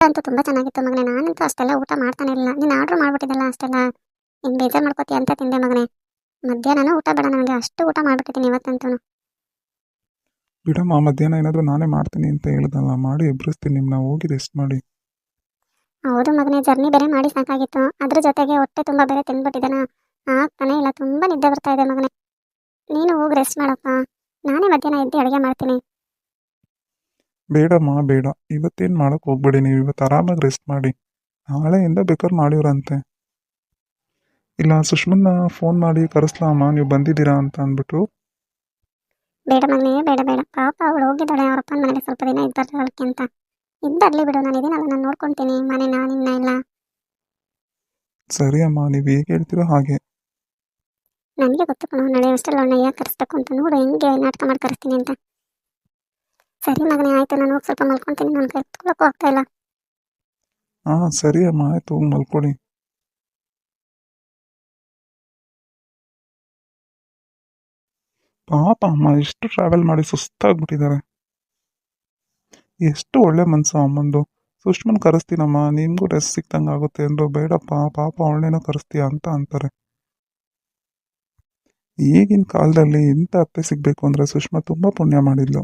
ಅಂತೂ ತುಂಬ ಚೆನ್ನಾಗಿತ್ತು ಮಗನೇ. ನಾನಂತೂ ಅಷ್ಟೆಲ್ಲ ಊಟ ಮಾಡ್ತಾನೆ ಇಲ್ಲ ನೀನು ಆರ್ಡ್ರ್ ಮಾಡ್ಬಿಟ್ಟಿದ್ದಲ್ಲ ಅಷ್ಟೆಲ್ಲ. ಹಿಂಗೆ ಬೇಜಾರು ಮಾಡ್ಕೋತಿ ಅಂತ ತಿಂದೆ ಮಗನೇ. ಮಧ್ಯಾಹ್ನ ಊಟ ಬೇಡ ನನಗೆ. ಅಷ್ಟು ಊಟ ಮಾಡ್ಬಿಟ್ಟಿದ್ದೀನಿ ಇವತ್ತಂತೂ ಬಿಡಮ್ಮ ಮಧ್ಯಾಹ್ನ ಏನಾದರೂ ನಾನೇ ಮಾಡ್ತೀನಿ ಅಂತ ಹೇಳ್ದಲ್ಲ. ಮಾಡಿ ಎಬ್ಬರಿಸ್ತೀನಿ ನಿಮ್ಮನ್ನ ಹೋಗಿ ರೆಸ್ಟ್ ಮಾಡಿ. ಹೌದು ಮಗನೇ. ಜರ್ನಿ ಬೇರೆ ಮಾಡಿ ಸಾಕಾಗಿತ್ತು. ಅದ್ರ ಜೊತೆಗೆ ಹೊಟ್ಟೆ ತುಂಬ ಬೇರೆ ತಿಂದ್ಬಿಟ್ಟಿದ್ದಾನ ಆಗ್ತಾನೆ ಇಲ್ಲ. ತುಂಬ ನಿದ್ದೆ ಬರ್ತಾ ಇದೆ ಮಗನೇ. ನೀನು ಹೋಗಿ ರೆಸ್ಟ್ ಮಾಡಪ್ಪ. ನಾನೇ ಮಧ್ಯಾಹ್ನ ಎದ್ದು ಅಡುಗೆ ಮಾಡ್ತೀನಿ. ಬೇಡಮ್ಮ ಬೇಡ. ಇವತ್ತೇನು ಮಾಡೋಕ್ಕೆ ಹೋಗ್ಬೇಡಿ ನೀವು ಇವತ್ತು ಆರಾಮಾಗಿ ರೆಸ್ಟ್ ಮಾಡಿ. ನಾಳೆಯಿಂದ ಬೇಕಾದ್ರೆ ಮಾಡಿವ್ರಂತೆ. ಇಲ್ಲ ಸುಷ್ಮನ್ನ ಫೋನ್ ಮಾಡಿ ಕರೆಸ್ಲಾಮ ನೀವು ಬಂದಿದ್ದೀರಾ ಅಂತ ಅಂದ್ಬಿಟ್ಟು. ಬೇಡ ಮಗನೇ ಬೇಡ ಬೇಡ. ಪಾಪ ಅವಳು ಹೋಗಿದ್ದಾಳೆ ಅವ್ರ ಅಪ್ಪನ ಸ್ವಲ್ಪ ದಿನ ಇದ್ದಾರೆ ಬರಲಿಕ್ಕೆ ಅಂತ. ಇದ್ದರ್ಲಿ ಬಿಡು ನಾನು ಇದೀನಲ್ಲ ನಾನು ನೋಡ್ಕೊಳ್ತೀನಿ ಮನೆನ ನಿನ್ನ ಎಲ್ಲ? ಸರಿ ಅಮ್ಮ ನೀವು ಹೇಗೆ ಹೇಳ್ತೀರೋ ಹಾಗೆ. ನನಗೆ ಗೊತ್ತು ಕಣೋ ನಾಳೆ ಅಷ್ಟೆಲ್ಲ ಅವನ್ನ ಯಾಕೆ ಕರೆಸ್ಬೇಕು ಅಂತ. ನೋಡು ಹೆಂಗೆ ನಾಟಕ ಮಾಡಿ ಕರೆಸ್ತೀನಿ ಅಂತ. ಸರಿ ಮಗನೇ, ಆಯ್ತು, ನಾನು ಹೋಗಿ ಸ್ವಲ್ಪ ಮಲ್ಕೊಂತೀನಿ. ನನ್ನ ಕೈ ಎತ್ಕೊಳ್ಳೋಕ್ಕೂ ಆಗ್ತಾ ಇಲ್ಲ. ಹಾ, ಸರಿ ಅಮ್ಮ, ಆಯ್ತು, ಹೋಗಿ ಮಲ್ಕೊಳ್ಳಿ ಪಾಪ ಅಮ್ಮ, ಎಷ್ಟು ಟ್ರಾವೆಲ್ ಮಾಡಿ ಸುಸ್ತಾಗ್ಬಿಟ್ಟಿದ್ದಾರೆ. ಎಷ್ಟು ಒಳ್ಳೆ ಮನಸ್ಸು ಅಮ್ಮಂದು. ಸುಷ್ಮನ್ ಕರೆಸ್ತೀನಮ್ಮ, ನಿಮಗೂ ರೆಸ್ಟ್ ಸಿಕ್ತಂಗೆ ಆಗುತ್ತೆ ಅಂದ್ರು. ಬೇಡಪ್ಪ, ಪಾಪ ಅವಳೇನೋ ಕರೆಸ್ತೀಯ ಅಂತ ಅಂತಾರೆ. ಈಗಿನ ಕಾಲದಲ್ಲಿ ಇಂಥ ಅತ್ತೆ ಸಿಗಬೇಕು ಅಂದರೆ ಸುಷ್ಮಾ ತುಂಬ ಪುಣ್ಯ ಮಾಡಿದ್ಲು.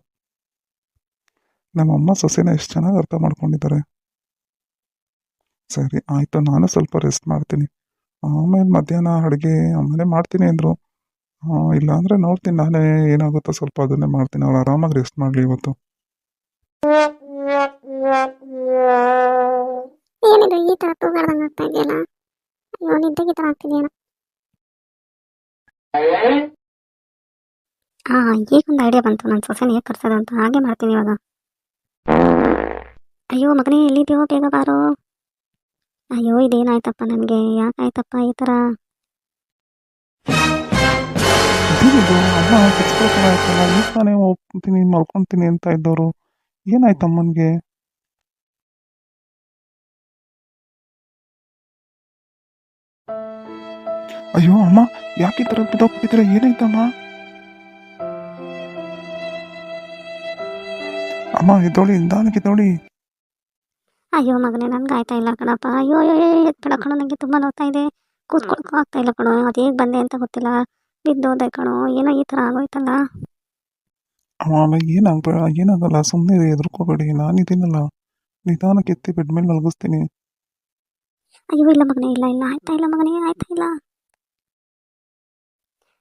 ನಮ್ಮಮ್ಮ ಸೊಸೆನ ಎಷ್ಟು ಚೆನ್ನಾಗಿ ಅರ್ಥ ಮಾಡ್ಕೊಂಡಿದ್ದಾರೆ. ಸರಿ ಆಯಿತು ನಾನು ಸ್ವಲ್ಪ ರೆಸ್ಟ್ ಮಾಡ್ತೀನಿ. ಆಮೇಲೆ ಮಧ್ಯಾಹ್ನ ಅಡುಗೆ ಆಮೇಲೆ ಮಾಡ್ತೀನಿ ಅಂದರು. ಇಲ್ಲಾಂದರೆ ನೋಡ್ತೀನಿ ನಾನೇ ಏನಾಗುತ್ತೋ ಸ್ವಲ್ಪ ಅದನ್ನೇ ಮಾಡ್ತೀನಿ. ಅವ್ರು ಆರಾಮಾಗಿ ರೆಸ್ಟ್ ಮಾಡಲಿ ಇವತ್ತು. ಏನಿದು ಈ ಥರ ತೂಗಾಡ್ದಂಗೆ ಆಗ್ತಾ ಇದೆಯಲ್ಲ? ಅಯ್ಯೋ ನಿದ್ದೆಗೆ ಥರ ಆಗ್ತಿದೆಯಲ್ಲ ಹಾಂ ಈಗೊಂದು ಐಡಿಯಾ ಬಂತು. ನನ್ನ ಸೊಸೆನ ಹೇಗೆ ಕರ್ಸೋದು ಅಂತ. ಹಾಗೆ ಮಾಡ್ತೀನಿ ಇವಾಗ. ಅಯ್ಯೋ ಮಗನೇ, ಎಲ್ಲಿದ್ಯೋ ಬೇಗ ಬಾರೋ. ಅಯ್ಯೋ, ಇದೇನಾಯ್ತಪ್ಪ ನನಗೆ ಯಾಕಾಯ್ತಪ್ಪ ಈ ಥರ ಅಮ್ಮ ಕೆಚ್ಕೊಳ್ತಾರೆ ಆಯ್ತಲ್ಲ ಈಗ ತಾನೇ ಹೋಗ್ತೀನಿ ಅಂತ ಇದ್ದವರು ಏನಾಯ್ತು ಅಮ್ಮನಿಗೆ ಅಯ್ಯೋ ಅಮ್ಮ, ಯಾಕೆ ಈ ಥರ ಏನಾಯ್ತಮ್ಮ? ಅಮ್ಮ ಎದ್ದೋಳಿ ನಿಧಾನಕ್ಕೆ ಎದ್ದೋಳಿ ಅಯ್ಯೋ ಮಗನೇ ನನ್ಗೆ ಆಯ್ತಾ ಇಲ್ಲ ಕಣಪ್ಪ. ಅಯ್ಯೋ ಅಯ್ಯೋ ಎತ್ಬೇಡ ಕಣೋ ನನಗೆ ತುಂಬ ನೋಡ್ತಾ ಇದೆ. ಕೂತ್ಕೊಳಕ್ಕೂ ಆಗ್ತಾ ಇಲ್ಲ ಕಣೋ ಅದು ಹೇಗೆ ಬಂದೆ ಅಂತ ಗೊತ್ತಿಲ್ಲ. ಬಿದ್ದೋದೆ ಕಣೋ ಏನೋ ಈ ಥರ ಆಗೋಯ್ತಲ್ಲ. ಅಮ್ಮ ಏನಾಗಬೇಡ ಏನಾಗಲ್ಲ ಸುಮ್ಮನೆ ಎದುರ್ಕೋಬೇಡಿ ನಾನಿದ್ದೀನಲ್ಲ ನಿಧಾನಕ್ಕೆ ಎತ್ತಿ ಬೆಡ್ ಮೇಲೆ ಮಲಗಿಸ್ತೀನಿ. ಅಯ್ಯೋ ಇಲ್ಲ ಮಗನೇ ಇಲ್ಲ ಇಲ್ಲ ಆಯ್ತಾ ಇಲ್ಲ ಮಗನೇ ಆಯ್ತಾ ಇಲ್ಲ.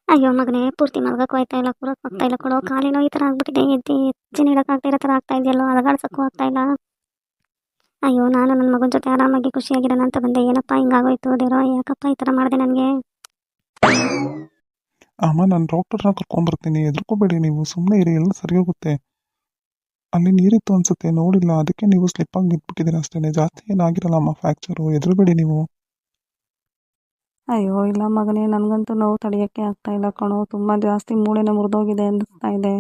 ಅಯ್ಯೋ ಮಗನೇ, ಪೂರ್ತಿ ಮಲ್ಗಕ್ಕೂ ಆಯ್ತಾ ಇಲ್ಲ ಕೂರಕ್ಕೆ ಆಗ್ತಾ ಇಲ್ಲ ಕೊಡೋ. ಕಾಲಿನೋ ಈ ಥರ ಆಗ್ಬಿಟ್ಟಿದೆ, ಎದ್ದು ಹೆಚ್ಚಿನ ನೀಡೋಕ್ಕಾಗ್ತಾ ಇರೋ ಥರ ಆಗ್ತಾ ಇದೆಯಲ್ಲೋ, ಅಲಗಾಡ್ಸಕ್ಕೂ ಆಗ್ತಾ ಇಲ್ಲ. ಅಯ್ಯೋ, ನಾನು ನನ್ನ ಮಗನ ಜೊತೆ ಆರಾಮಾಗಿ ಖುಷಿಯಾಗಿರೋಣ ಅಂತ ಬಂದೆ. ಏನಪ್ಪ, ಹಿಂಗಾಗೋಯ್ತು, ದೇವ್ರೋ, ಯಾಕಪ್ಪ ಈ ಥರ ಮಾಡಿದೆ ನನಗೆ? ಅಮ್ಮ, ನಾನು ಡಾಕ್ಟರ್ನ ಕರ್ಕೊಂಬರ್ತೀನಿ ಹೆದರ್ಕೋಬೇಡಿ ನೀವು ಸುಮ್ಮನೆ ಇರಿ, ಎಲ್ಲ ಸರಿ ಹೋಗುತ್ತೆ. ಅಲ್ಲಿ ನೀರಿತ್ತು ಅನ್ಸುತ್ತೆ, ನೋಡಿಲ್ಲ. ಅದಕ್ಕೆ ನೀವು ಸ್ಲಿಪ್ ಆಗಿ ಬಿದ್ದುಬಿಟ್ಟಿದ್ದೀರ ಅಷ್ಟೇ ಜಾಸ್ತಿ ಏನಾಗಿರಲ್ಲ ಅಮ್ಮ, ಫ್ರ್ಯಾಕ್ಚರು. ಎದುರುಬೇಡಿ ನೀವು. ಅಯ್ಯೋ ಇಲ್ಲ ಮಗನೇ ನನಗಂತೂ ನೋವು ತಡೆಯೋಕ್ಕೆ ಆಗ್ತಾ ಇಲ್ಲ ಕಣೋ. ತುಂಬ ಜಾಸ್ತಿ ಮೂಳೆನ ಮುರಿದೋಗಿದೆ ಅನ್ನಿಸ್ತಾ ಇದೆ.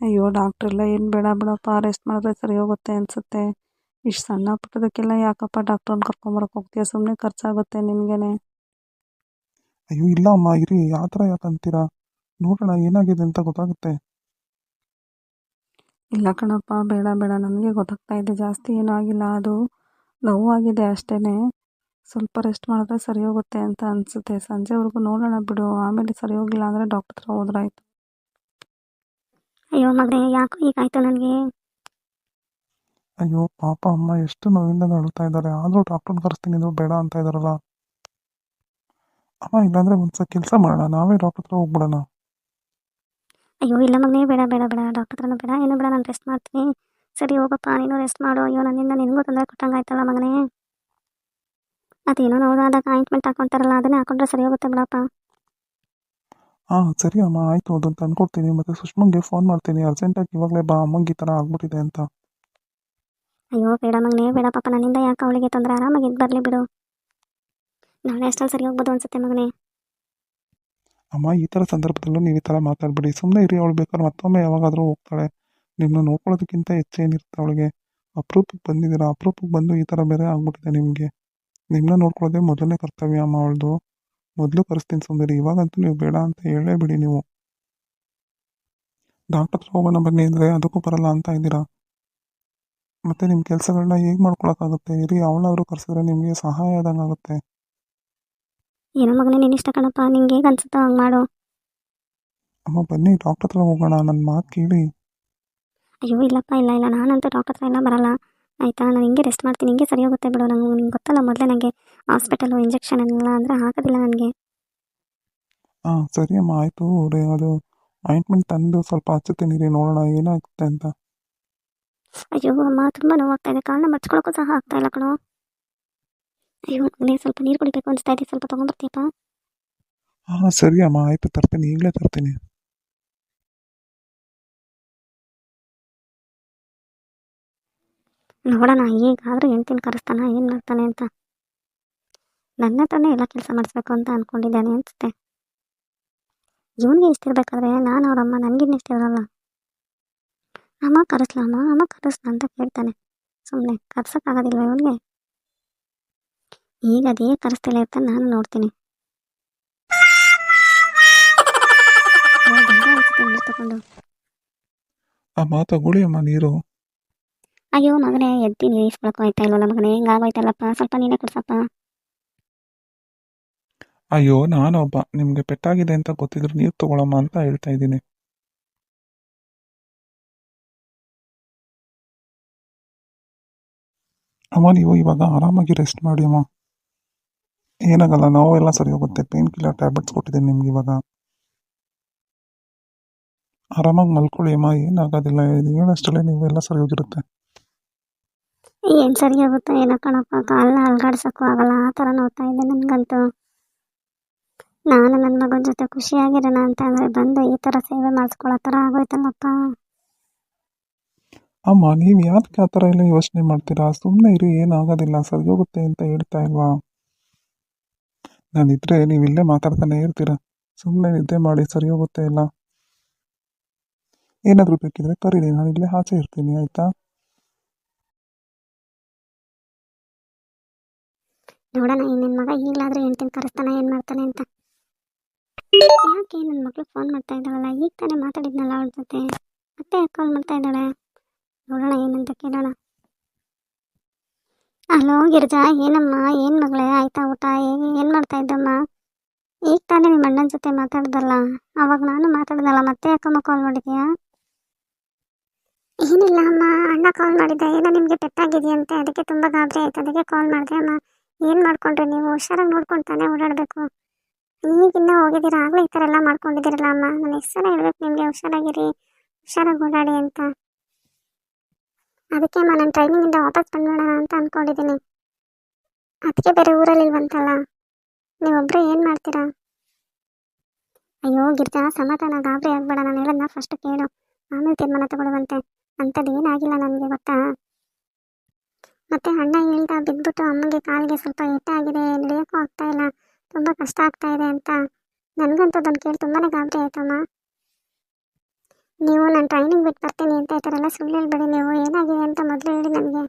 ಅಯ್ಯೋ ಡಾಕ್ಟ್ರೆಲ್ಲ ಏನು ಬೇಡ ಬಿಡಪ್ಪ ರೆಸ್ಟ್ ಮಾಡಿದ್ರೆ ಸರಿ ಹೋಗುತ್ತೆ ಅನಿಸುತ್ತೆ. ಇಷ್ಟು ಸಣ್ಣ ಪುಟ್ಟದಕ್ಕೆಲ್ಲ ಯಾಕಪ್ಪ ಡಾಕ್ಟ್ರನ್ನ ಕರ್ಕೊಂಬರಕ್ಕೆ ಹೋಗ್ತೀಯ? ಸುಮ್ಮನೆ ಖರ್ಚಾಗುತ್ತೆ ನಿನಗೇನೆ. ಅಯ್ಯೋ ಇಲ್ಲ ಅಮ್ಮ ಇರಿ ಆ ಥರ ಯಾಕಂತೀರಾ ನೋಡೋಣ ಏನಾಗಿದೆ ಅಂತ ಗೊತ್ತಾಗುತ್ತೆ. ಇಲ್ಲ ಕಣಪ್ಪ ಬೇಡ ಬೇಡ ನನಗೆ ಗೊತ್ತಾಗ್ತಾ ಇದೆ. ಜಾಸ್ತಿ ಏನೂ ಆಗಿಲ್ಲ ಅದು ನೋವಾಗಿದೆ ಅಷ್ಟೇ ಸ್ವಲ್ಪ ರೆಸ್ಟ್ ಮಾಡಿದ್ರೆ ಸರಿ ಹೋಗುತ್ತೆ ಅಂತ ಅನಿಸುತ್ತೆ. ಸಂಜೆವರೆಗೂ ನೋಡೋಣ ಬಿಡು. ಆಮೇಲೆ ಸರಿ ಹೋಗಿಲ್ಲ ಅಂದರೆ ಡಾಕ್ಟರ್ ಹತ್ರ ಹೋದ್ರಾಯ್ತು. ಅಯ್ಯೋ ಮಗನೇ ಯಾಕೋ ಹೀಗಾಯ್ತು ನನಗೆ? ಅಯ್ಯೋ ಪಾಪ ಅಮ್ಮ ಎಷ್ಟು ನೋವಿಂದ ನಡುತ್ತಾ ಇದ್ದಾರೆ. ಆದರೂ ಡಾಕ್ಟರ್ನ ಕರೆಸ್ತೀನಿ ಇದು ಬೇಡ ಅಂತ ಇದ್ದಾರಲ್ಲ ಅಮ್ಮ ಇಲ್ಲಾಂದರೆ ಒಂದು ಕೆಲಸ ಮಾಡೋಣ. ನಾವೇ ಡಾಕ್ಟರ್ ಹತ್ರ ಹೋಗ್ಬಿಡೋಣ. ಅಯ್ಯೋ ಇಲ್ಲ ಮಗನೇ ಬೇಡ ಬೇಡ ಬೇಡ. ಡಾಕ್ಟರ್ ಹತ್ರನೂ ಬೇಡ. ಏನು ಬೇಡ ನಾನು ರೆಸ್ಟ್ ಮಾಡ್ತೀನಿ. ಸರಿ ಹೋಗಪ್ಪ ನೀನು ರೆಸ್ಟ್ ಮಾಡು. ಅಯ್ಯೋ ನನ್ನಿಂದ ನಿನಗೂ ತೊಂದರೆ ಕೊಟ್ಟಂಗಾಯ್ತಲ್ಲ ಮಗನೇ. ಅದೇನೋ ನೋಡಾದಾಗ ಆಯಿಂಟ್ಮೆಂಟ್ ಹಾಕೊಂತಾರಲ್ಲ ಅದನ್ನೇ ಹಾಕೊಂಡ್ರೆ ಸರಿ ಹೋಗುತ್ತೆ ಬಿಡಪ್ಪ. ಹಾಂ ಸರಿ ಅಮ್ಮ ಆಯಿತು ಅದನ್ನು ತಂದ್ಕೊಡ್ತೀನಿ. ಮತ್ತು ಸುಷ್ಮಂಗೆ ಫೋನ್ ಮಾಡ್ತೀನಿ. ಅರ್ಜೆಂಟಾಗಿ ಇವಾಗಲೇ ಬಾ ಅಮ್ಮಂಗೆ ಈ ಥರ ಆಗ್ಬಿಟ್ಟಿದೆ ಅಂತ. ಅಯ್ಯೋ ಬೇಡ ಮಗನೇ ಬೇಡ ಪಾಪ ನನ್ನಿಂದ ಯಾಕೆ ಅವಳಿಗೆ ತೊಂದರೆ? ಆರಾಮಾಗಿ ಇದು ಬರಲಿ ಬಿಡು. ನಾಳೆ ಅಷ್ಟಲ್ಲಿ ಸರಿ ಹೋಗ್ಬೋದು ಅನ್ಸುತ್ತೆ ಮಗನೇ. ಅಮ್ಮ ಈ ಥರ ಸಂದರ್ಭದಲ್ಲೂ ನೀವು ಈ ಥರ ಮಾತಾಡ್ಬಿಡಿ. ಸುಮ್ಮನೆ ಇರಿ ಅವಳು ಬೇಕಾದ್ರೆ ಮತ್ತೊಮ್ಮೆ ಯಾವಾಗಾದರೂ ಹೋಗ್ತಾಳೆ. ನಿಮ್ಮನ್ನ ನೋಡ್ಕೊಳ್ಳೋದಕ್ಕಿಂತ ಹೆಚ್ಚೇನಿರುತ್ತೆ ಅವಳಿಗೆ. ಅಪರೂಪಕ್ಕೆ ಬಂದಿದ್ದೀರಾ? ಅಪರೂಪಕ್ಕೆ ಬಂದು ಈ ಥರ ಬೇರೆ ಆಗ್ಬಿಟ್ಟಿದೆ ನಿಮಗೆ. ನಿಮ್ಮನ್ನ ನೋಡ್ಕೊಳ್ಳೋದೇ ಮೊದಲನೇ ಕರ್ತವ್ಯ ಅಮ್ಮ ಅವಳದು. ಮೊದಲು ಕರೆಸ್ತೀನಿ ಸುಂದರಿ ಇವಾಗಂತೂ ನೀವು ಬೇಡ ಅಂತ ಹೇಳೇ ಬಿಡಿ ನೀವು. ಡಾಕ್ಟರ್ ಹತ್ರ ಹೋಗೋಣ ಬನ್ನಿ ಅಂದರೆ ಅದಕ್ಕೂ ಬರಲ್ಲ ಅಂತ ಇದ್ದೀರಾ? ಮತ್ತು ನಿಮ್ಮ ಕೆಲಸಗಳನ್ನ ಹೇಗೆ ಮಾಡ್ಕೊಳಕ್ಕಾಗುತ್ತೆ? ಇರಿ ಅವಳಾದರೂ ಕರೆಸಿದ್ರೆ ನಿಮಗೆ ಸಹಾಯ ಆದಂಗೆ ಆಗುತ್ತೆ. ಏನೋ ಮಗನೇ ನಿನ್ನ ಇಷ್ಟ ಕಣಪ್ಪ ನಿಂಗೆ ಹೇಗೆ ಅನ್ಸುತ್ತೋ ಹಂಗೆ ಮಾಡು. ಅಮ್ಮ ಬನ್ನಿ ಡಾಕ್ಟರ್ ಹತ್ರ ಹೋಗೋಣ ನನ್ನ ಮಾತು ಕೇಳಿ. ಅಯ್ಯೋ ಇಲ್ಲಪ್ಪ ಇಲ್ಲ ಇಲ್ಲ ನಾನಂತೂ ಡಾಕ್ಟರ್ ಹತ್ರ ಎಲ್ಲ ಬರಲ್ಲ. ಆಯಿತಾ? ನಾನು ಹಿಂಗೆ ರೆಸ್ಟ್ ಮಾಡ್ತೀನಿ. ಹಿಂಗೆ ಸರಿ ಹೋಗುತ್ತೆ ಬಿಡು. ನಂಗೆ ನಿಂಗೆ ಗೊತ್ತಲ್ಲ ಮೊದಲೇ ನನಗೆ ಹಾಸ್ಪಿಟಲು ಇಂಜೆಕ್ಷನ್ ಎಲ್ಲ ಅಂದರೆ ಹಾಕೋದಿಲ್ಲ ನನಗೆ. ಹಾಂ ಸರಿ ಅಮ್ಮ ಆಯಿತು. ಅದು ಆಯಿಂಟ್ಮೆಂಟ್ ತಂದು ಸ್ವಲ್ಪ ಹಚ್ಚುತ್ತೀನಿ. ರೀ ನೋಡೋಣ ಏನಾಗುತ್ತೆ ಅಂತ. ಅಯ್ಯೋ ಅಮ್ಮ ತುಂಬ ನೋವಾಗ್ತಾ ಇದೆ. ಕಾಲನ್ನ ಸಹ ಆಗ್ತಾ ಇಲ್ಲ ಕಣೋ. ಅಯ್ಯೋ ನನಗೆ ಸ್ವಲ್ಪ ನೀರು ಕುಡಿಬೇಕು ಅನಿಸ್ತಾ ಇದೆ. ಸ್ವಲ್ಪ ತೊಗೊಂಡ್ಬರ್ತೀಯಪ್ಪ. ಹಾಂ ಸರಿ ಅಮ್ಮ ಆಯಿತು. ತರ್ತೀನಿ. ಈಗಲೇ ತರ್ತೀನಿ. ನೋಡೋಣ ಈಗಾದರೂ ಹೆಂಡ್ತಿನ ಕರೆಸ್ತಾನ, ಏನು ಮಾಡ್ತಾನೆ ಅಂತ. ನನ್ನ ಹತ್ರನೇ ಎಲ್ಲ ಕೆಲಸ ಮಾಡಿಸ್ಬೇಕು ಅಂತ ಅಂದ್ಕೊಂಡಿದ್ದಾನೆ ಅನಿಸುತ್ತೆ. ಇವನಿಗೆ ಇಷ್ಟಿರ್ಬೇಕಾದ್ರೆ ನಾನು ಅವರಮ್ಮ ನನಗಿನ್ನ ಇಷ್ಟಿರಲ್ಲ ಅಮ್ಮ ಕರೆಸ್ಲಾ ಅಮ್ಮ ಕರೆಸ್ಲಾ ಅಂತ ಕೇಳ್ತಾನೆ. ಸುಮ್ಮನೆ ಕರ್ಸೋಕ್ಕಾಗೋದಿಲ್ವ ಇವನಿಗೆ? ಈಗ ಅದೇ ಕರೆಸ್ತಿಲ್ಲ ಅಂತ ನಾನು ನೋಡ್ತೀನಿ. ತಗೊಂಡು. ಅಮ್ಮ ತಗೊಳ್ಳಿ ಅಮ್ಮ ನೀರು. ಅಯ್ಯೋ ಮಗನೇ, ಎದ್ದು ನೀರಿಸ್ಕೊಳಕ್ಕೂ ಆಯ್ತಾ ಇಲ್ವಲ್ಲ ಮಗನೇ? ಹಿಂಗಾಗೋಯ್ತಲ್ಲಪ್ಪ ಸ್ವಲ್ಪ ನೀನೇ ಕುಡ್ಸಪ್ಪ. ಅಯ್ಯೋ, ನಾನೊಬ್ಬ. ನಿಮಗೆ ಪೆಟ್ಟಾಗಿದೆ ಅಂತ ಗೊತ್ತಿದ್ರು ನೀರು ತಗೊಳಮ್ಮ ಅಂತ ಹೇಳ್ತಾ ಇದ್ದೀನಿ. ಅಮ್ಮ, ನೀವು ಇವಾಗ ಆರಾಮಾಗಿ ರೆಸ್ಟ್ ಮಾಡಿ ಅಮ್ಮ. ಏನಾಗಲ್ಲ, ನೋವೆಲ್ಲ ಸರಿ ಹೋಗುತ್ತೆ. ಪೇನ್ ಕಿಲ್ಲರ್ ಟ್ಯಾಬ್ಲೆಟ್ಸ್ ಕೊಟ್ಟಿದ್ದೀನಿ ನಿಮ್ಗೆ ಇವಾಗ. ಆರಾಮಾಗಿ ಮಲ್ಕೊಳ್ಳಿ ಅಮ್ಮ. ಏನಾಗೋದಿಲ್ಲ. ಹೇಳೋಷ್ಟರಲ್ಲೇ ನೀವೆಲ್ಲ ಸರಿ ಹೋಗಿರುತ್ತೆ. ಏನು ಸರಿ ಹೋಗುತ್ತೋ ಏನೋ ಕಣಪ್ಪ ಕಾಲನ್ನ ಅಲ್ಗಾಡ್ಸೋಕ್ಕೂ ಆಗಲ್ಲ, ಆ ಥರ ನೋಡ್ತಾ ಇದ್ದೆ ನನಗಂತೂ. ನಾನು ನನ್ನ ಮಗನ ಜೊತೆ ಖುಷಿಯಾಗಿರೋಣ ಅಂತ ಅಂದರೆ ಬಂದು ಈ ಥರ ಸೇವೆ ಮಾಡಿಸ್ಕೊಳ್ಳೋ ಥರ ಆಗೋಯ್ತಲ್ಲಪ್ಪ. ಅಮ್ಮ, ನೀವು ಯಾಕೆ ಆ ಥರ ಎಲ್ಲ ಯೋಚನೆ ಮಾಡ್ತೀರಾ? ಸುಮ್ಮನೆ ಇರಿ, ಏನಾಗೋದಿಲ್ಲ, ಸರಿ ಹೋಗುತ್ತೆ ಅಂತ ಹೇಳ್ತಾ ಇಲ್ವಾ? ನಾನಿದ್ರೆ ನೀವು ಇಲ್ಲೇ ಮಾತಾಡ್ತಾನೆ ಇರ್ತೀರಾ? ಸುಮ್ಮನೆ ನಿದ್ದೆ ಮಾಡಿ ಸರಿ ಹೋಗುತ್ತೆ ಇಲ್ಲ ಏನಾದರೂ ಬೇಕಿದ್ರೆ ಕರೀರಿ, ನಾನು ಇಲ್ಲೇ ಆಚೆ ಇರ್ತೀನಿ, ಆಯಿತಾ? ನೋಡೋಣ ನನ್ನ ಮಗ ಈಗಲಾದರೂ ಹೆಂಡ್ತಿನ ಕರೆಸ್ತಾನೆ, ಏನು ಮಾಡ್ತಾನೆ ಅಂತ. ಯಾಕೆ ನನ್ನ ಮಗಳು ಫೋನ್ ಮಾಡ್ತಾ ಇದ್ದಾವಲ್ಲ ಈಗ ತಾನೇ ಮಾತಾಡಿದ್ನಲ್ಲ ಅವಳ ಜೊತೆ. ಮತ್ತೆ ಕಾಲ್ ಮಾಡ್ತಾ ಇದ್ದಾಳೆ? ನೋಡೋಣ, ಏನಂತ ಕೇಳೋಣ. ಹಲೋ ಗಿರಿಜಾ, ಏನಮ್ಮ, ಏನು ಮಗಳೇ? ಆಯ್ತಾ ಊಟ? ಏನು ಮಾಡ್ತಾ ಇದ್ದಮ್ಮ? ಈಗ ತಾನೇ ನಿಮ್ಮ ಅಣ್ಣನ ಜೊತೆ ಮಾತಾಡ್ದಲ್ಲ. ಅವಾಗ ನಾನು ಮಾತಾಡ್ದಲ್ಲ, ಮತ್ತೆ ಯಾಕಮ್ಮ ಕಾಲ್ ಮಾಡಿದ್ಯಾ? ಏನಿಲ್ಲ ಅಮ್ಮ ಅಣ್ಣ ಕಾಲ್ ಮಾಡಿದ್ದೆ. ಏನೋ ನಿಮಗೆ ಪೆಟ್ಟಾಗಿದೆಯಂತೆ, ಅದಕ್ಕೆ ತುಂಬ ಗಾಬರಿ ಆಯ್ತು. ಅದಕ್ಕೆ ಕಾಲ್ ಮಾಡಿದೆ ಅಮ್ಮ. ಏನು ಮಾಡ್ಕೊಂಡ್ರಿ ನೀವು? ಹುಷಾರಾಗಿ ನೋಡ್ಕೊಂಡು ತಾನೇ ಓಡಾಡಬೇಕು. ಈಗಿನ್ನ ಹೋಗಿದ್ದೀರಾ? ಆಗಲೇ ಈ ಥರ ಎಲ್ಲ ಮಾಡ್ಕೊಂಡಿದ್ದೀರಲ್ಲ ಅಮ್ಮ. ನಾನು ಎಷ್ಟು ಸಲ ಹೇಳ್ಬೇಕು ನಿಮಗೆ, ಹುಷಾರಾಗಿರಿ, ಹುಷಾರಾಗಿ ಓಡಾಡಿ ಅಂತ. ಅದಕ್ಕೆ ಅಮ್ಮ, ನಾನು ಟ್ರೈನಿಂಗಿಂದ ವಾಪಸ್ ಬಂದ್ಬಿಡೋಣ ಅಂತ ಅಂದ್ಕೊಂಡಿದ್ದೀನಿ ಅದಕ್ಕೆ ಬೇರೆ ಊರಲ್ಲಿ ಇಲ್ವಂತಲ್ಲ. ನೀವೊಬ್ಬರೇ ಏನು ಮಾಡ್ತೀರಾ? ಅಯ್ಯೋ, ಗಿರ್ಜಾ, ಸಮಾಧಾನ, ಗಾಬರಿ ಆಗ್ಬೇಡ. ನಾನು ಹೇಳೋದನ್ನ ಫಸ್ಟ್ ಕೇಳು. ಆಮೇಲೆ ತೀರ್ಮಾನ ತಗೊಳ್ಳುವಂತೆ. ಅಂಥದ್ದು ಏನಾಗಿಲ್ಲ ನನಗೆ ಗೊತ್ತಾ? ಮತ್ತೆ ಅಣ್ಣ ಹೇಳ್ತಾ ಬಿದ್ದುಬಿಟ್ಟು ಅಮ್ಮಂಗೆ ಕಾಲಿಗೆ ಸ್ವಲ್ಪ ಎಟ್ಟಾಗಿದೆ ನಡೆಯೋಕ್ಕೂ ಆಗ್ತಾ ಇಲ್ಲ, ತುಂಬ ಕಷ್ಟ ಆಗ್ತಾ ಇದೆ ಅಂತ. ನನಗಂತೂ ಅದನ್ನು ಕೇಳಿ ತುಂಬಾನೇ ಗಾಬರಿ ಆಯ್ತಮ್ಮ. ನೀವು ನಾನು ಟ್ರೈನಿಂಗ್ ಬಿಟ್ಟು ಬರ್ತೀನಿ ಅಂತ ಈ ಸುಳ್ಳು ಹೇಳ್ಬೇಡಿ ನೀವು, ಏನಾಗಿದೆ ಅಂತ ಮೊದಲು ಹೇಳಿ ನನಗೆ.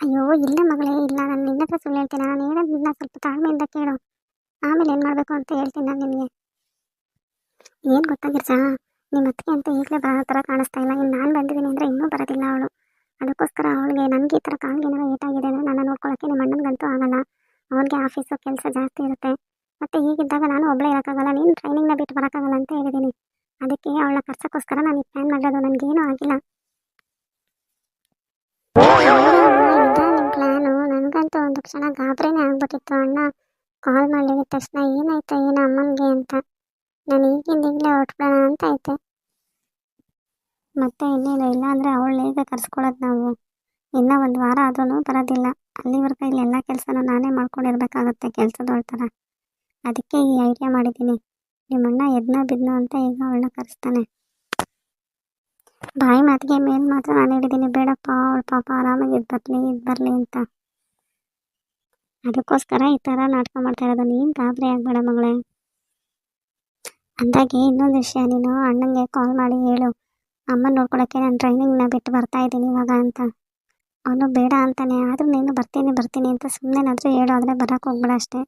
ಅಯ್ಯೋ, ಇಲ್ಲ ಮಗಳೇ, ಇಲ್ಲ, ನಾನು ನಿನ್ನ ಹತ್ರ ಸುಳ್ಳು ಹೇಳ್ತೀನಿ, ನಾನು ಹೇಳೋದನ್ನ ಸ್ವಲ್ಪ ತಾಳ್ಮೆಯಿಂದ ಕೇಳು. ಆಮೇಲೆ ಏನು ಮಾಡಬೇಕು ಅಂತ ಹೇಳ್ತೀನಿ ನಾನು ನಿಮಗೆ ಏನು ಗೊತ್ತಾಗಿರ್ಸ ನಿಮ್ಮ ಅತ್ತಿಗೆ ಅಂತ ಈಗಲೇ ಬರೋ ಥರ ಕಾಣಿಸ್ತಾ ಇಲ್ಲ. ಇನ್ನು ನಾನು ಬಂದಿದ್ದೀನಿ ಅಂದರೆ ಇನ್ನೂ ಬರೋದಿಲ್ಲ ಅವಳು. ಅದಕ್ಕೋಸ್ಕರ ಅವಳಿಗೆ ನನಗೆ ಈ ಥರ ಕಾಲಿಗೆ ಏನಾರ ಏಟಾಗಿದೆ ಅಂದರೆ ನನ್ನ ನೋಡ್ಕೊಳ್ಳೋಕ್ಕೆ ನಿಮ್ಮ ಅಣ್ಣನಿಗಂತೂ ಆಗಲ್ಲ. ಅವನಿಗೆ ಆಫೀಸು ಕೆಲಸ ಜಾಸ್ತಿ ಇರುತ್ತೆ. ಮತ್ತು ಹೀಗಿದ್ದಾಗ ನಾನು ಒಬ್ಬಳೇ ಇರೋಕ್ಕಾಗಲ್ಲ, ನೀನು ಟ್ರೈನಿಂಗ್ನ ಬಿಟ್ಟು ಬರೋಕ್ಕಾಗಲ್ಲ ಅಂತ ಹೇಳಿದ್ದೀನಿ ಅದಕ್ಕೆ ಅವಳ ಕರ್ಸೋಕ್ಕೋಸ್ಕರ ನಾನು ಪ್ಲ್ಯಾನ್ ಮಾಡೋದು ನನಗೇನೂ ಆಗಿಲ್ಲ. ಪ್ಲ್ಯಾನು ನನಗಂತೂ ಒಂದು ಕ್ಷಣ ಗಾಬರಿನೇ ಆಗ್ಬಿಟ್ಟಿತ್ತು ಅಣ್ಣ ಕಾಲ್ ಮಾಡಿದ ತಕ್ಷಣ ಏನಾಯ್ತು, ಏನು ಅಮ್ಮನಿಗೆ ಅಂತ. ನಾನು ಈಗಿಂದ ಈಗಲೇ ಹೊರಟ್ಬಿಡೋಣ ಅಂತ ಐತೆ ಮತ್ತೆ ಇನ್ನೇನು ಇಲ್ಲ ಅಂದರೆ ಅವಳು ಹೇಗೆ ಕರ್ಸ್ಕೊಳ್ಳೋದು ನಾವು. ಇನ್ನೂ ಒಂದು ವಾರ ಆದ್ರೂ ಬರೋದಿಲ್ಲ. ಅಲ್ಲಿವರೆಗೂ ಇಲ್ಲಿ ಎಲ್ಲ ಕೆಲಸನೂ ನಾನೇ ಮಾಡ್ಕೊಂಡಿರ್ಬೇಕಾಗತ್ತೆ ಕೆಲಸದವಳ ಥರ. ಅದಕ್ಕೆ ಈ ಐಡಿಯಾ ಮಾಡಿದ್ದೀನಿ. ನಿಮ್ಮಣ್ಣ ಎದ್ನೋ ಬಿದ್ನೋ ಅಂತ ಈಗ ಅವಳನ್ನ ಕರೆಸ್ತಾನೆ. ಬಾಯಿ ಮಾತಿಗೆ ಮೇಲೆ ಮಾತ್ರ ನಾನು ಹೇಳಿದ್ದೀನಿ ಬೇಡಪ್ಪ, ಅವಳು ಪಾಪ ಆರಾಮಾಗಿ ಇದು ಬರಲಿ ಇದು ಬರಲಿ ಅಂತ. ಅದಕ್ಕೋಸ್ಕರ ಈ ಥರ ನಾಟಕ ಮಾಡ್ತಾ ಇರೋದು. ನೀನು ಗಾಬರಿ ಆಗಬೇಡ ಮಗಳೇ. ಅಂದಾಗೆ ಇನ್ನೊಂದು ವಿಷಯ ನೀನು ಅಣ್ಣಂಗೆ ಕಾಲ್ ಮಾಡಿ ಹೇಳು. ಅಮ್ಮನ ನೋಡ್ಕೊಳಕ್ಕೆ ನಾನು ಟ್ರೈನಿಂಗ್ನ ಬಿಟ್ಟು ಬರ್ತಾ ಇದ್ದೀನಿ ಇವಾಗ ಅಂತ. ಅವನು ಬೇಡ ಅಂತಾನೆ, ಆದರೂ ನೀನು ಬರ್ತೀನಿ ಬರ್ತೀನಿ ಅಂತ ಸುಮ್ಮನೆನಾದರೂ ಹೇಳು, ಆದರೆ ಬರೋಕ್ಕೆ ಹೋಗ್ಬೇಡ ಅಷ್ಟೇ.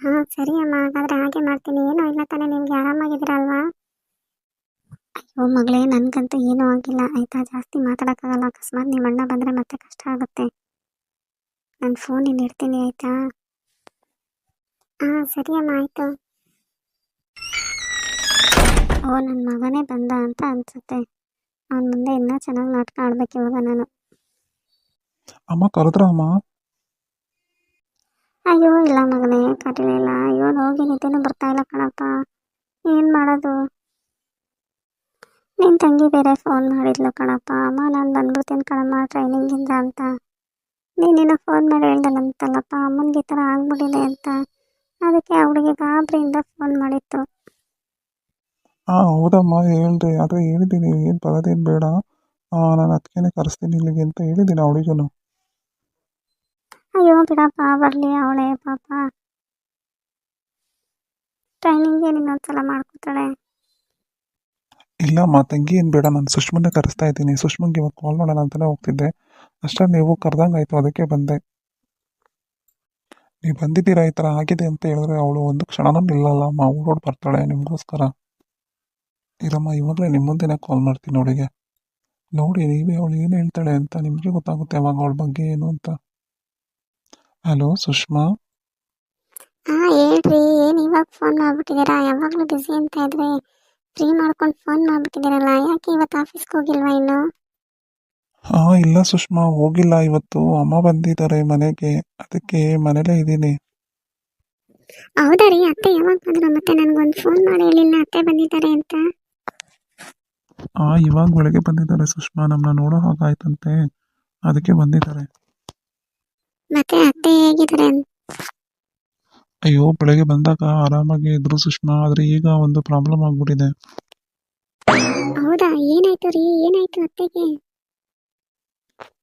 ಹಾಂ, ಸರಿ ಅಮ್ಮ, ಹಾಗಾದರೆ ಹಾಗೆ ಮಾಡ್ತೀನಿ. ಏನೂ ಇಲ್ಲ ತಾನೇ, ನಿಮಗೆ ಆರಾಮಾಗಿದ್ದೀರಾ ಅಲ್ವಾ ಅಯ್ಯೋ ಮಗಳೇ, ನನಗಂತೂ ಏನೂ ಆಗಿಲ್ಲ. ಆಯಿತಾ, ಜಾಸ್ತಿ ಮಾತಾಡೋಕ್ಕಾಗಲ್ಲ. ಅಕಸ್ಮಾತ್ ನಿಮ್ಮ ಅಣ್ಣ ಬಂದರೆ ಮತ್ತೆ ಕಷ್ಟ ಆಗುತ್ತೆ. ನಾನು ಫೋನ್ ಇಡ್ತೀನಿ, ಆಯಿತಾ? ಹಾಂ, ಸರಿ ಅಮ್ಮ, ಆಯಿತು. ಓ ನನ್ನ ಮಗನೇ ಬಂದ ಅಂತ ಅನಿಸುತ್ತೆ. ಅವನ ಮುಂದೆ ಇನ್ನೂ ಚೆನ್ನಾಗಿ ನಾಟಕ ಆಡ್ಬೇಕು ಇವಾಗ ನಾನು. ಅಮ್ಮ ಕರೆದ್ರ ಅಮ್ಮ? ಅಯ್ಯೋ ಇಲ್ಲ ಮಗನೇ ಕರೀಲಿಲ್ಲ ಅಯ್ಯೋ ಹೋಗಿ ನಿದ್ದೆನೂ ಬರ್ತಾ ಇಲ್ಲ ಕಣಪ್ಪ. ಏನು ಮಾಡೋದು? ನಿನ್ನ ತಂಗಿ ಬೇರೆ ಫೋನ್ ಮಾಡಿದ್ಲು ಕಣಪ್ಪ. ಅಮ್ಮ ನಾನು ಬಂದ್ಬಿಡ್ತೀನಿ ಕಣಮ್ಮ ಟ್ರೈನಿಂಗಿಂದ ಅಂತ. ನೀನೇನೋ ಫೋನ್ ಮಾಡಿ ಹೇಳ್ದಲ್ಲಂತಲ್ಲಪ್ಪ ಅಮ್ಮನಿಗೆ ಈ ಥರ ಆಗ್ಬಿಟ್ಟಿದೆ ಅಂತ. ಅದಕ್ಕೆ ಅವಳಿಗೆ ಗಾಬರಿಯಿಂದ ಫೋನ್ ಮಾಡಿತ್ತು. ಹಾಂ ಹೌದಮ್ಮ ಹೇಳ್ರಿ. ಆದರೆ ಹೇಳಿದ್ದೀನಿ ಏನು ಬರೋದೇನು ಬೇಡ. ನಾನು ಅದಕ್ಕೇನೆ ಕರೆಸ್ತೀನಿ ಇಲ್ಲಿಗೆ ಅಂತ ಹೇಳಿದ್ದೀನಿ ಅವಳಿಗೂ ಅಯ್ಯೋ ಬಿಡಪ್ಪ ಬರಲಿ ಅವಳೇ ಪಾಪ. ಟ್ರೈನಿಂಗ್ ಏನು ಇನ್ನೊಂದ್ಸಲ ಮಾಡ್ಕೊತಾಳೆ? ಮಾ ತಂಗಿ ಏನು ಬೇಡ. ನಾನು ಸುಷ್ಮನ್ನ ಕರೆಸ್ತಾ ಇದ್ದೀನಿ. ಸುಷ್ಮನ್ಗೆ ಇವಾಗ ಕಾಲ್ ಮಾಡೋಣ ಅಂತಲೇ ಹೋಗ್ತಿದ್ದೆ. ಅಷ್ಟೇ ನೀವು ಕರೆದಂಗೆ ಆಯಿತು ಅದಕ್ಕೆ ಬಂದೆ. ನೀವು ಬಂದಿದ್ದೀರಾ ಈ ಥರ ಆಗಿದೆ ಅಂತ ಹೇಳಿದ್ರೆ ಅವಳು ಒಂದು ಕ್ಷಣನೂ ನಿಲ್ಲಲ್ಲಮ್ಮ ಓಡೋಡ್ ಬರ್ತಾಳೆ ನಿಮಗೋಸ್ಕರ. ಇರಮ್ಮ ಇವಾಗಲೇ ನಿಮ್ಮ ಮುಂದೆನೇ ಕಾಲ್ ಮಾಡ್ತೀನಿ ಅವಳಿಗೆ. ನೋಡಿ ನೀವೇ ಅವಳು ಏನು ಹೇಳ್ತಾಳೆ ಅಂತ ನಿಮಗೆ ಗೊತ್ತಾಗುತ್ತೆ ಅವಾಗ ಅವಳ ಬಗ್ಗೆ ಏನು ಅಂತ. ಹಲೋ ಸುಷ್ಮಾ? ಹಾಂ ಹೇಳ್ರಿ ಏನು ಇವಾಗ ಫೋನ್ ಮಾಡ್ಬಿಟ್ಟಿದ್ದೀರಾ? ಯಾವಾಗಲೂ ಬಿಸಿ ಅಂತ ಇದ್ರೆ ಫ್ರೀ ಮಾಡ್ಕೊಂಡು ಫೋನ್ ಮಾಡ್ಬಿಟ್ಟಿದ್ದೀರಲ್ಲ ಯಾಕೆ ಇವತ್ತು ಆಫೀಸ್ಗೆ ಹೋಗಿಲ್ವಾ ಇನ್ನು? ಹಾಂ ಇಲ್ಲ ಸುಷ್ಮಾ ಹೋಗಿಲ್ಲ ಇವತ್ತು. ಅಮ್ಮ ಬಂದಿದ್ದಾರೆ ಮನೆಗೆ ಅದಕ್ಕೆ ಮನೇಲೇ ಇದ್ದೀನಿ. ಹೌದಾ ರೀ ಅತ್ತೆ ಯಾವಾಗ ಬಂದ್ರು? ಮತ್ತೆ ನನಗೊಂದು ಫೋನ್ ಮಾಡಿ ಹೇಳಿಲ್ಲ ಅತ್ತೆ ಬಂದಿದ್ದಾರೆ ಅಂತ. ಹಾಂ ಇವಾಗ ಒಳಗೆ ಬಂದಿದ್ದಾರೆ ಸುಷ್ಮಾ ನಮ್ಮನ್ನ ನೋಡೋ ಹಾಗಾಯ್ತಂತೆ. ಅದಕ್ಕೆ ಬಂದಿದ್ದಾರೆ. ಮತ್ತೆ ಅತ್ತೆ ಹೇಗಿದ್ದಾರೆ ಅಯ್ಯೋ ಬೆಳಗ್ಗೆ ಬಂದಾಗ ಆರಾಮಾಗಿ ಇದ್ರು ಸುಷ್ಮಾ ಆದ್ರೆ ಈಗ ಒಂದು ಪ್ರಾಬ್ಲಮ್ ಆಗ್ಬಿಟ್ಟಿದೆ. ಹೌದಾ? ಏನಾಯ್ತು ರೀ? ಏನಾಯ್ತು ಅತ್ತೆಗೆ?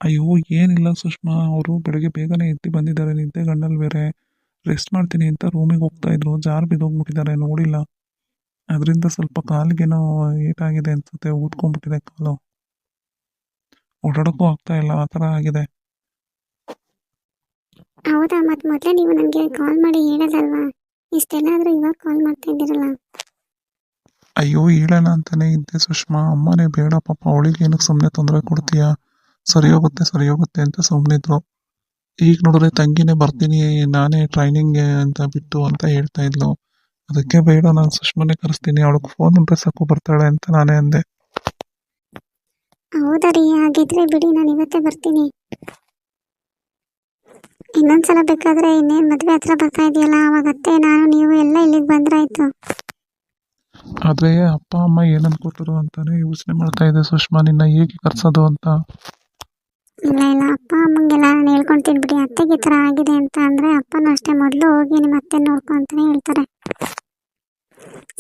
ಅಯ್ಯೋ ಏನಿಲ್ಲ ಸುಷ್ಮಾ ಅವರು ಬೆಳಗ್ಗೆ ಬೇಗನೆ ಎದ್ದು ಬಂದಿದ್ದಾರೆ ನಿದ್ದೆ ಗಣ್ಣಲ್ಲಿ ಬೇರೆ. ರೆಸ್ಟ್ ಮಾಡ್ತೀನಿ ಅಂತ ರೂಮಿಗೆ ಹೋಗ್ತಾ ಇದ್ರು. ಜಾರ್ ಬಿದ್ದೋಗ್ಬಿಟ್ಟಿದ್ದಾರೆ ನೋಡಿಲ್ಲ. ಅದರಿಂದ ಸ್ವಲ್ಪ ಕಾಲಿಗೇನೋ ಏಟಾಗಿದೆ ಅನ್ಸುತ್ತೆ ಊದ್ಕೊಂಡ್ಬಿಟ್ಟಿದೆ ಕಾಲು. ಓಡಾಡೋಕ್ಕೂ ಆಗ್ತಾ ಇಲ್ಲ ಆ ಥರ ಆಗಿದೆ. ಹೌದಾ ಮತ್ತೆ ಮೊದಲೇ ನೀವು ನನಗೆ ಕಾಲ್ ಮಾಡಿ ಹೇಳೋದಲ್ವಾ? ಇಷ್ಟೆಲ್ಲ ಆದರೂ ಇವಾಗ ಕಾಲ್ ಮಾಡ್ತಾ ಇದ್ದೀರಲ್ಲ. ಅಯ್ಯೋ ಹೇಳೋಣ ಅಂತಾನೆ ಇದ್ದೆ ಸುಷ್ಮಾ. ಅಮ್ಮನೇ ಬೇಡ ಪಾಪ ಅವಳಿಗೆ ಏನಕ್ಕೆ ಸುಮ್ಮನೆ ತೊಂದರೆ ಕೊಡ್ತೀಯಾ? ಸರಿ ಹೋಗುತ್ತೆ ಸರಿ ಹೋಗುತ್ತೆ ಅಂತ ಸುಮ್ಮನಿದ್ರು ಈಗ ನೋಡಿದ್ರೆ ತಂಗಿನೇ ಬರ್ತೀನಿ ನಾನೇ ಟ್ರೈನಿಂಗ್ ಅಂತ ಬಿಟ್ಟು ಅಂತ ಹೇಳ್ತಾ ಇದ್ಲು. ಅದಕ್ಕೆ ಬೇಡ ನಾನು ಸುಷ್ಮನೆ ಕರೆಸ್ತೀನಿ. ಅವಳಿಗೆ ಫೋನ್ ಉಂಟ್ರೆ ಸಾಕು ಬರ್ತಾಳೆ ಅಂತ ನಾನೇ ಅಂದೆ. ಹೌದಾ ರೀ ಹಾಗಿದ್ರೆ ಬಿಡಿ ನಾನು ಇವತ್ತೇ ಬರ್ತೀನಿ. ಇನ್ನೊಂದ್ಸಲ ಬೇಕಾದ್ರೆ ಇನ್ನೇನ್ ಮದುವೆ ಹತ್ರ ಬರ್ತಾ ಇದೆಯಲ್ಲ ಅವಾಗ ಅತ್ತೆ ನಾನು ನೀವು ಎಲ್ಲ ಇಲ್ಲಿಗೆ ಬಂದ್ರಾಯ್ತು ಆದರೆ ಅಪ್ಪ ಅಮ್ಮ ಏನು ಅನ್ಕೋತಾರೋ ಅಂತಾನೆ ಯೋಚನೆ ಮಾಡ್ತಾ ಇದೆ ಸುಷ್ಮಾ ನಿನ್ನ ಹೇಗೆ ಕರ್ಸೋದು ಅಂತ. ಇಲ್ಲ ಇಲ್ಲ ಅಪ್ಪ ಅಮ್ಮಂಗೆಲ್ಲ ನಾನು ಹೇಳ್ಕೊಂತೀನಿ ಬಿಡಿ ಅತ್ತೆಗೆ ಈ ಥರ ಆಗಿದೆ ಅಂತ ಅಂದರೆ ಅಪ್ಪನೂ ಅಷ್ಟೇ ಮೊದಲು ಹೋಗಿ ನಿಮ್ಮ ಅತ್ತೆ ನೋಡ್ಕೊ ಅಂತಲೇ ಹೇಳ್ತಾರೆ.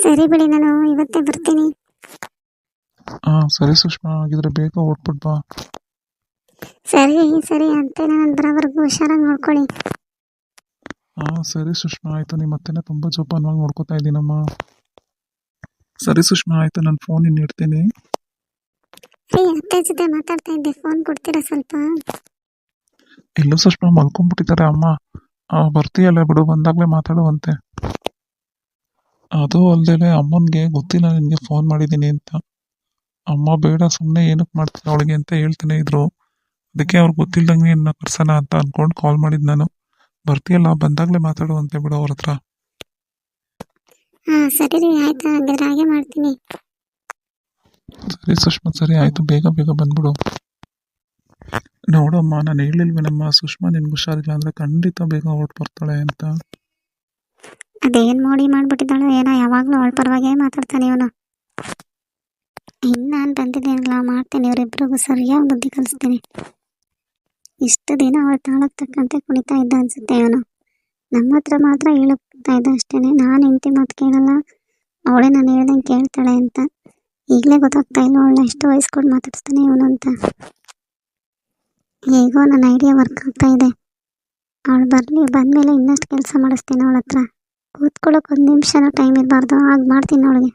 ಸರಿ ಬಿಡಿ ನಾನು ಇವತ್ತೇ ಬರ್ತೀನಿ. ಹಾಂ ಸರಿ ಸುಷ್ಮಾ ಹಾಗಿದ್ರೆ ಬೇಗ ಹೊಟ್ಬಿಟ್ ಬಾ. ಸರಿ ಸರಿ ಅತ್ತೆ ನಾನು ಬರೋವರೆಗೂ ಹುಷಾರಾಗಿ ನೋಡ್ಕೊಳ್ಳಿ. ಹಾಂ ಸರಿ ಸುಷ್ಮಾ ಆಯಿತು. ನಿಮ್ಮ ಅತ್ತೆನ ತುಂಬ ಜೋಪಾನವಾಗಿ ನೋಡ್ಕೋತಾ ಇದ್ದೀನಮ್ಮ. ಸರಿ ಸುಷ್ಮಾ ಆಯಿತು ನಾನು ಫೋನ್ ಇನ್ನು ಇಡ್ತೀನಿ. ರೀ ಅತ್ತೆ ಜೊತೆ ಮಾತಾಡ್ತಾ ಇದ್ದೆ. ಫೋನ್ ಕೊಡ್ತೀರಾ ಸ್ವಲ್ಪ? ಇಲ್ಲೂ ಸುಷ್ಮಾ ಮಲ್ಕೊಂಡ್ಬಿಟ್ಟಿದ್ದಾರೆ ಅಮ್ಮ. ಆ, ಬರ್ತೀಯಲ್ಲ ಬಿಡು ಬಂದಾಗಲೇ ಮಾತಾಡುವಂತೆ. ಅದು ಅಲ್ಲದೆ ಅಮ್ಮನಿಗೆ ಗೊತ್ತಿಲ್ಲ ನಿನಗೆ ಫೋನ್ ಮಾಡಿದ್ದೀನಿ ಅಂತ. ಅಮ್ಮ ಬೇಡ ಸುಮ್ಮನೆ ಏನಕ್ಕೆ ಮಾಡ್ತೀನಿ ಅವಳಿಗೆ ಅಂತ ಹೇಳ್ತಾನೆ ಇದ್ರು. ಅದಕ್ಕೆ ಅವ್ರಿಗೆ ಗೊತ್ತಿಲ್ದಂಗೆ ನಿನ್ನ ಕರ್ಸೋಣ ಅಂತ ಅಂದ್ಕೊಂಡು ಕಾಲ್ ಮಾಡಿದ್ದು ನಾನು. ಬರ್ತೀಯಲ್ಲ ಬಂದಾಗಲೇ ಮಾತಾಡುವಂತೆ ಬಿಡು ಅವ್ರ ಹತ್ರ. ಹಾಂ ಸರಿ ರೀ ಆಯ್ತು ಹಾಗಾದ್ರೆ ಹಾಗೆ ಮಾಡ್ತೀನಿ. ಸರಿ ಸುಷ್ಮಾ, ಸರಿ ಆಯಿತು, ಬೇಗ ಬೇಗ ಬಂದ್ಬಿಡು. ನೋಡಮ್ಮ, ನಾನು ಹೇಳಿಲ್ವೇನಮ್ಮ, ಸುಷ್ಮಾ ನಿನ್ಗೆ ಹುಷಾರಿಲ್ಲ ಅಂದರೆ ಖಂಡಿತ ಬೇಗ ಹೊರಟು ಬರ್ತಾಳೆ ಅಂತ. ಅದೇನು ಮೋಡಿ ಮಾಡಿಬಿಟ್ಟಿದ್ದಾಳು ಏನೋ, ಯಾವಾಗಲೂ ಅವಳ ಪರವಾಗೇ ಮಾತಾಡ್ತಾನೆ ಇವನು. ಇನ್ನು ನಾನು ಬಂದಿದ್ದೇನಲ್ಲ ಮಾಡ್ತೇನೆ ಇವರಿಬ್ಬರಿಗೂ ಸರಿಯಾಗಿ ಬುದ್ಧಿ ಕಲಿಸ್ತೀನಿ. ಇಷ್ಟು ದಿನ ಅವಳ ತಾಳಕ್ಕೆ ತಕ್ಕಂತೆ ಕುಣಿತಾ ಇದ್ದ ಅನ್ಸುತ್ತೆ ಇವನು. ನಮ್ಮ ಹತ್ರ ಮಾತ್ರ ಹೇಳಕ್ತಾ ಇದ್ದ ಅಷ್ಟೇ ನಾನು ಹೆಂಡತಿ ಮಾತು ಕೇಳಲ್ಲ, ಅವಳೇ ನಾನು ಹೇಳ್ದಂಗೆ ಕೇಳ್ತಾಳೆ ಅಂತ. ಈಗಲೇ ಗೊತ್ತಾಗ್ತಾ ಇಲ್ಲ ಅವಳನ್ನ ಎಷ್ಟು ವಯಸ್ಕೊಂಡು ಮಾತಾಡಿಸ್ತಾನೆ ಇವನು ಅಂತ. ಹೇಗೋ ನನ್ನ ಐಡಿಯಾ ವರ್ಕ್ ಆಗ್ತಾ ಇದೆ. ಅವಳು ಬರಲಿ, ಬಂದಮೇಲೆ ಇನ್ನಷ್ಟು ಕೆಲಸ ಮಾಡಿಸ್ತೀನಿ ಅವಳ ಹತ್ರ ಕೂತ್ಕೊಳ್ಳೋಕೆ ಒಂದು ನಿಮಿಷನೂ ಟೈಮ್ ಇರಬಾರ್ದು. ಹಾಗೆ ಮಾಡ್ತೀನಿ ಅವಳಿಗೆ.